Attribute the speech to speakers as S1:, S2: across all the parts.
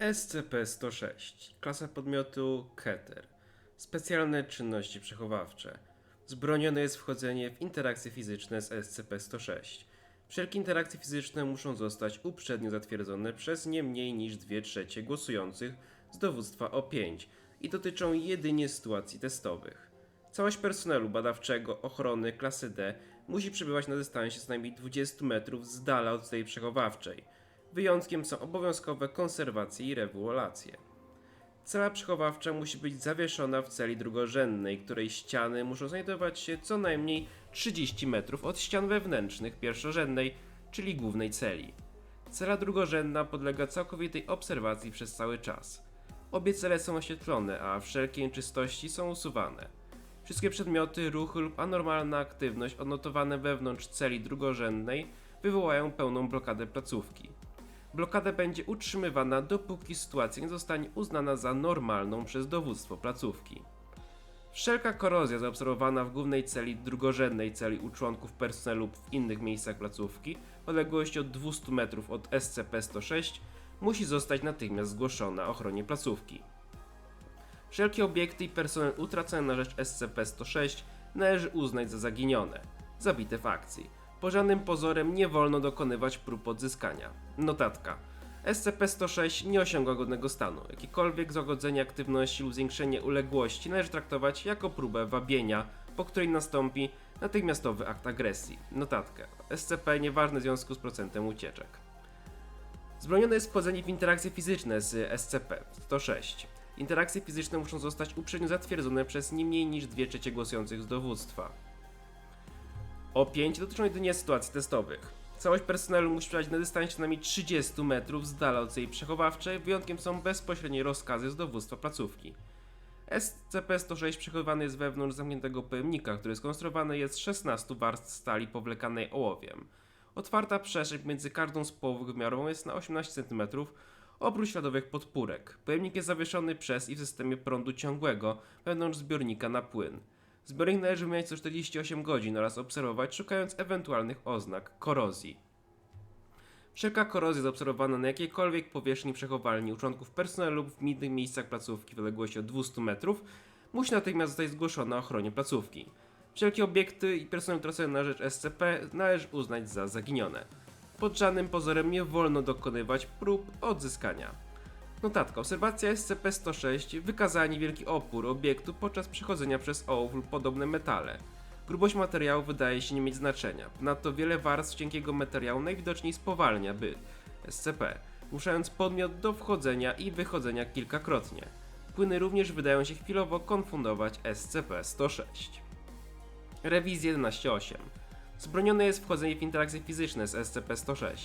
S1: SCP-106 Klasa podmiotu Keter Specjalne czynności przechowawcze Zbronione jest wchodzenie w interakcje fizyczne z SCP-106. Wszelkie interakcje fizyczne muszą zostać uprzednio zatwierdzone przez nie mniej niż 2 trzecie głosujących z dowództwa O5 i dotyczą jedynie sytuacji testowych. Całość personelu badawczego ochrony klasy D musi przebywać na dystansie co najmniej 20 metrów z dala od tej przechowawczej. Wyjątkiem są obowiązkowe konserwacje i rewolacje. Cela przechowawcza musi być zawieszona w celi drugorzędnej, której ściany muszą znajdować się co najmniej 30 metrów od ścian wewnętrznych pierwszorzędnej, czyli głównej celi. Cela drugorzędna podlega całkowitej obserwacji przez cały czas. Obie cele są oświetlone, a wszelkie nieczystości są usuwane. Wszystkie przedmioty, ruchy lub anormalna aktywność odnotowane wewnątrz celi drugorzędnej wywołają pełną blokadę placówki. Blokada będzie utrzymywana dopóki sytuacja nie zostanie uznana za normalną przez dowództwo placówki. Wszelka korozja zaobserwowana w głównej celi drugorzędnej celi u członków personelu lub w innych miejscach placówki w odległości od 200 metrów od SCP-106 musi zostać natychmiast zgłoszona ochronie placówki. Wszelkie obiekty i personel utracone na rzecz SCP-106 należy uznać za zaginione, zabite w akcji. Po żadnym pozorem nie wolno dokonywać prób odzyskania. Notatka. SCP-106 nie osiąga godnego stanu. Jakiekolwiek złagodzenie aktywności lub zwiększenie uległości należy traktować jako próbę wabienia, po której nastąpi natychmiastowy akt agresji. Notatka. SCP nieważne w związku z procentem ucieczek. Zbronione jest wchodzenie w interakcje fizyczne z SCP-106. Interakcje fizyczne muszą zostać uprzednio zatwierdzone przez nie mniej niż 2 trzecie głosujących z dowództwa. O5 dotyczą jedynie sytuacji testowych. Całość personelu musi przebywać na dystansie co najmniej 30 metrów z dala od celi przechowawczej, wyjątkiem są bezpośrednie rozkazy z dowództwa placówki. SCP-106 przechowywany jest wewnątrz zamkniętego pojemnika, który skonstruowany jest z 16 warstw stali powlekanej ołowiem. Otwarta przestrzeń między każdą z połów wymiarową jest na 18 cm, oprócz śladowych podpórek. Pojemnik jest zawieszony przez i w systemie prądu ciągłego wewnątrz zbiornika na płyn. Zbiornik należy wymieniać co 48 godzin oraz obserwować, szukając ewentualnych oznak korozji. Wszelka korozja zaobserwowana na jakiejkolwiek powierzchni przechowalni u członków personelu lub w innych miejscach placówki w odległości od 200 metrów musi natychmiast zostać zgłoszona ochronie placówki. Wszelkie obiekty i personel tracone na rzecz SCP należy uznać za zaginione. Pod żadnym pozorem nie wolno dokonywać prób odzyskania. Notatka. Obserwacja SCP-106 wykazała niewielki opór obiektu podczas przechodzenia przez ołów lub podobne metale. Grubość materiału wydaje się nie mieć znaczenia. Ponadto wiele warstw cienkiego materiału najwidoczniej spowalnia by SCP, zmuszając podmiot do wchodzenia i wychodzenia kilkakrotnie. Płyny również wydają się chwilowo konfundować SCP-106. Rewizja 11.8. Zbronione jest wchodzenie w interakcje fizyczne z SCP-106.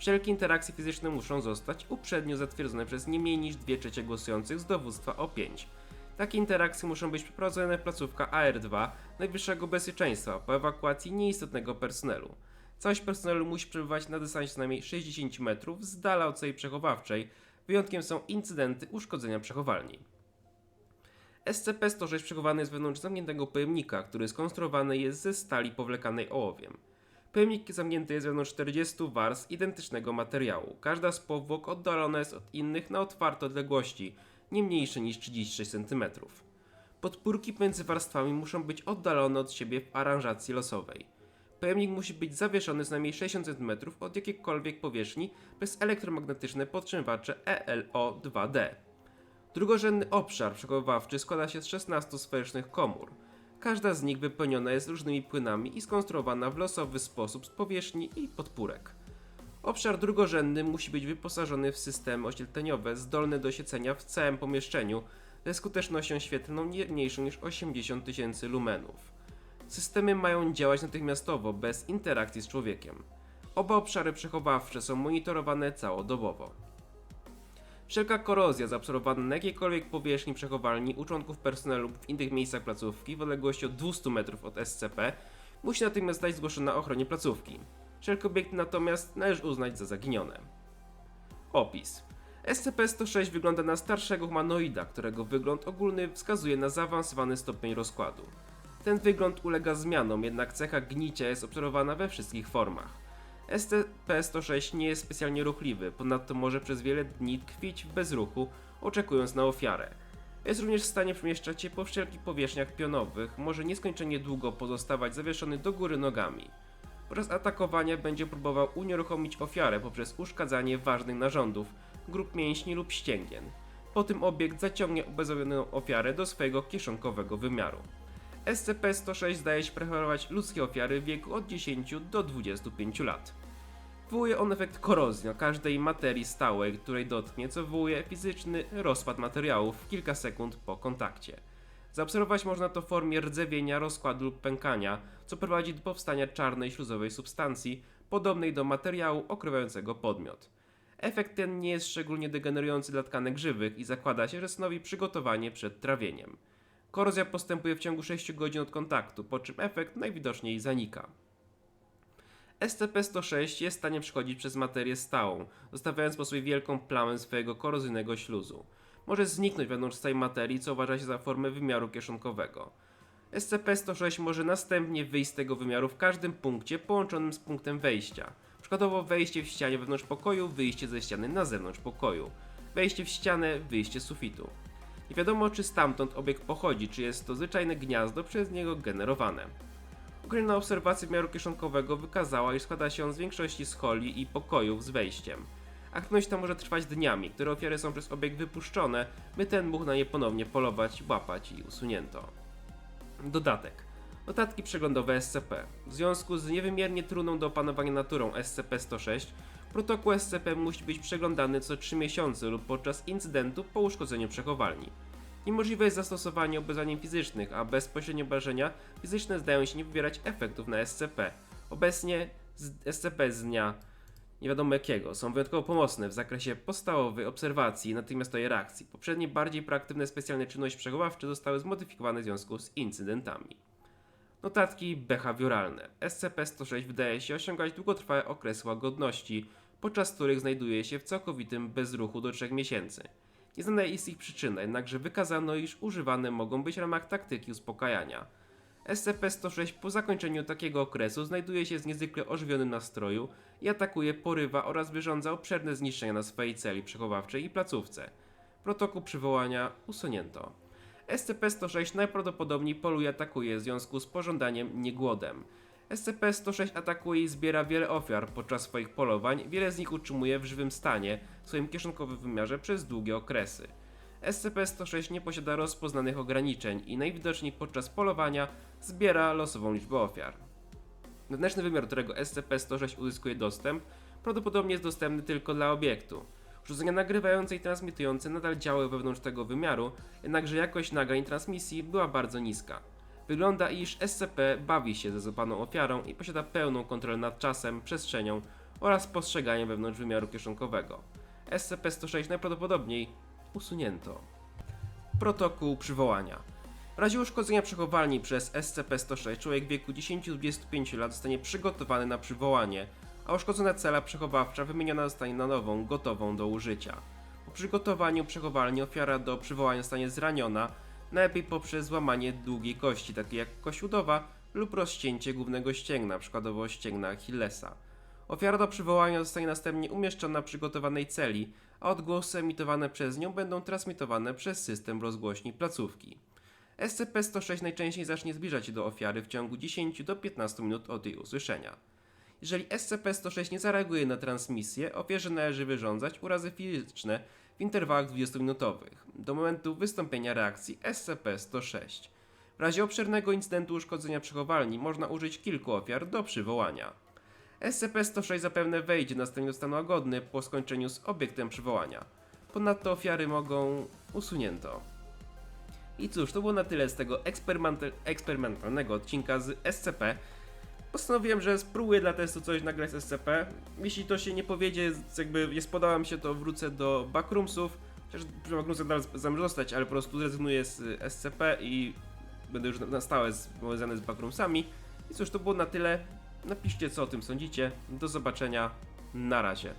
S1: Wszelkie interakcje fizyczne muszą zostać uprzednio zatwierdzone przez nie mniej niż 2 trzecie głosujących z dowództwa O5. Takie interakcje muszą być przeprowadzone w placówka AR2 najwyższego bezpieczeństwa po ewakuacji nieistotnego personelu. Całość personelu musi przebywać na dystansie co najmniej 60 metrów z dala od celi przechowawczej, wyjątkiem są incydenty uszkodzenia przechowalni. SCP-106 przechowany jest wewnątrz zamkniętego pojemnika, który skonstruowany jest ze stali powlekanej ołowiem. Pojemnik zamknięty jest wewnątrz 40 warstw identycznego materiału. Każda z powłok oddalona jest od innych na otwarte odległości, nie mniejsze niż 36 cm. Podpórki między warstwami muszą być oddalone od siebie w aranżacji losowej. Pojemnik musi być zawieszony z najmniej 60 cm od jakiejkolwiek powierzchni przez elektromagnetyczne podtrzymywacze E ELO-2D. Drugorzędny obszar przechowywawczy składa się z 16 sferycznych komór. Każda z nich wypełniona jest różnymi płynami i skonstruowana w losowy sposób z powierzchni i podpórek. Obszar drugorzędny musi być wyposażony w systemy oświetleniowe zdolne do siecenia w całym pomieszczeniu ze skutecznością świetlną nie mniejszą niż 80 tysięcy lumenów. Systemy mają działać natychmiastowo, bez interakcji z człowiekiem. Oba obszary przechowawcze są monitorowane całodobowo. Wszelka korozja zaobserwowana na jakiejkolwiek powierzchni przechowalni u członków personelu lub w innych miejscach placówki w odległości od 200 metrów od SCP musi natychmiast zostać zgłoszona ochronie placówki. Wszelkie obiekty natomiast należy uznać za zaginione. Opis. SCP-106 wygląda na starszego humanoida, którego wygląd ogólny wskazuje na zaawansowany stopień rozkładu. Ten wygląd ulega zmianom, jednak cecha gnicia jest obserwowana we wszystkich formach. SCP-106 nie jest specjalnie ruchliwy, ponadto może przez wiele dni tkwić w bezruchu, oczekując na ofiarę. Jest również w stanie przemieszczać się po wszelkich powierzchniach pionowych, może nieskończenie długo pozostawać zawieszony do góry nogami. Podczas atakowania będzie próbował unieruchomić ofiarę poprzez uszkadzanie ważnych narządów, grup mięśni lub ścięgien. Po tym obiekt zaciągnie ubezwładnioną ofiarę do swojego kieszonkowego wymiaru. SCP-106 zdaje się preferować ludzkie ofiary w wieku od 10 do 25 lat. Wywołuje on efekt korozji na każdej materii stałej, której dotknie, co wywołuje fizyczny rozpad materiałów w kilka sekund po kontakcie. Zaobserwować można to w formie rdzewienia, rozkładu lub pękania, co prowadzi do powstania czarnej śluzowej substancji, podobnej do materiału okrywającego podmiot. Efekt ten nie jest szczególnie degenerujący dla tkanek żywych i zakłada się, że stanowi przygotowanie przed trawieniem. Korozja postępuje w ciągu 6 godzin od kontaktu, po czym efekt najwidoczniej zanika. SCP-106 jest w stanie przechodzić przez materię stałą, zostawiając po sobie wielką plamę swojego korozyjnego śluzu. Może zniknąć wewnątrz tej materii, co uważa się za formę wymiaru kieszonkowego. SCP-106 może następnie wyjść z tego wymiaru w każdym punkcie połączonym z punktem wejścia. Przykładowo wejście w ścianie wewnątrz pokoju, wyjście ze ściany na zewnątrz pokoju. Wejście w ścianę, wyjście z sufitu. Nie wiadomo czy stamtąd obiekt pochodzi, czy jest to zwyczajne gniazdo przez niego generowane. Ukraina obserwacja wymiaru kieszonkowego wykazała, iż składa się on z większości scholi i pokojów z wejściem. Aktywność ta może trwać dniami, które ofiary są przez obiekt wypuszczone, by ten mógł na nie ponownie polować, łapać i usunięto. Dodatek. Notatki przeglądowe SCP. W związku z niewymiernie trudną do opanowania naturą SCP-106, protokół SCP musi być przeglądany co 3 miesiące lub podczas incydentu po uszkodzeniu przechowalni. Niemożliwe jest zastosowanie obrażeń fizycznych, a bezpośrednie obrażenia fizyczne zdają się nie wywierać efektów na SCP. Obecnie SCP z dnia nie wiadomo jakiego są wyjątkowo pomocne w zakresie podstawowej obserwacji i natychmiastowej reakcji. Poprzednie bardziej proaktywne specjalne czynności przechowawcze zostały zmodyfikowane w związku z incydentami. Notatki behawioralne. SCP-106 wydaje się osiągać długotrwałe okresy łagodności, podczas których znajduje się w całkowitym bezruchu do 3 miesięcy. Nieznana jest ich przyczyna, jednakże wykazano, iż używane mogą być w ramach taktyki uspokajania. SCP-106 po zakończeniu takiego okresu znajduje się w niezwykle ożywionym nastroju i atakuje, porywa oraz wyrządza obszerne zniszczenia na swojej celi przechowawczej i placówce. Protokół przywołania usunięto. SCP-106 najprawdopodobniej poluje atakuje w związku z pożądaniem, nie głodem. SCP-106 atakuje i zbiera wiele ofiar podczas swoich polowań, wiele z nich utrzymuje w żywym stanie w swoim kieszonkowym wymiarze przez długie okresy. SCP-106 nie posiada rozpoznanych ograniczeń i najwidoczniej podczas polowania zbiera losową liczbę ofiar. Wewnętrzny wymiar, do którego SCP-106 uzyskuje dostęp, prawdopodobnie jest dostępny tylko dla obiektu. Urządzenia nagrywające i transmitujące nadal działały wewnątrz tego wymiaru, jednakże jakość nagrań transmisji była bardzo niska. Wygląda, iż SCP bawi się ze złapaną ofiarą i posiada pełną kontrolę nad czasem, przestrzenią oraz postrzeganiem wewnątrz wymiaru kieszonkowego. SCP-106 najprawdopodobniej usunięto. Protokół przywołania. W razie uszkodzenia przechowalni przez SCP-106 człowiek w wieku 10-25 lat zostanie przygotowany na przywołanie, a uszkodzona cela przechowawcza wymieniona zostanie na nową, gotową do użycia. Po przygotowaniu przechowalni ofiara do przywołania zostanie zraniona, najlepiej poprzez złamanie długiej kości, takiej jak kość udowa lub rozcięcie głównego ścięgna, przykładowo ścięgna Achillesa. Ofiara do przywołania zostanie następnie umieszczona w przygotowanej celi, a odgłosy emitowane przez nią będą transmitowane przez system rozgłośni placówki. SCP-106 najczęściej zacznie zbliżać się do ofiary w ciągu 10 do 15 minut od jej usłyszenia. Jeżeli SCP-106 nie zareaguje na transmisję, ofierze należy wyrządzać urazy fizyczne w interwałach 20-minutowych, do momentu wystąpienia reakcji SCP-106. W razie obszernego incydentu uszkodzenia przechowalni można użyć kilku ofiar do przywołania. SCP-106 zapewne wejdzie następnie do stanu po skończeniu z obiektem przywołania. Ponadto ofiary mogą usunięto. I cóż, to było na tyle z tego eksperymental- eksperymentalnego odcinka z SCP. Postanowiłem, że spróbuję dla testu coś nagrać z SCP. Jeśli to się nie powiedzie, jakby nie spodoba mi się, to wrócę do backroomsów. Chociaż przy backroomsach dalej zamierzam zostać, ale po prostu zrezygnuję z y, SCP i będę już na stałe związany z backroomsami. I cóż, to było na tyle. Napiszcie, co o tym sądzicie. Do zobaczenia. Na razie.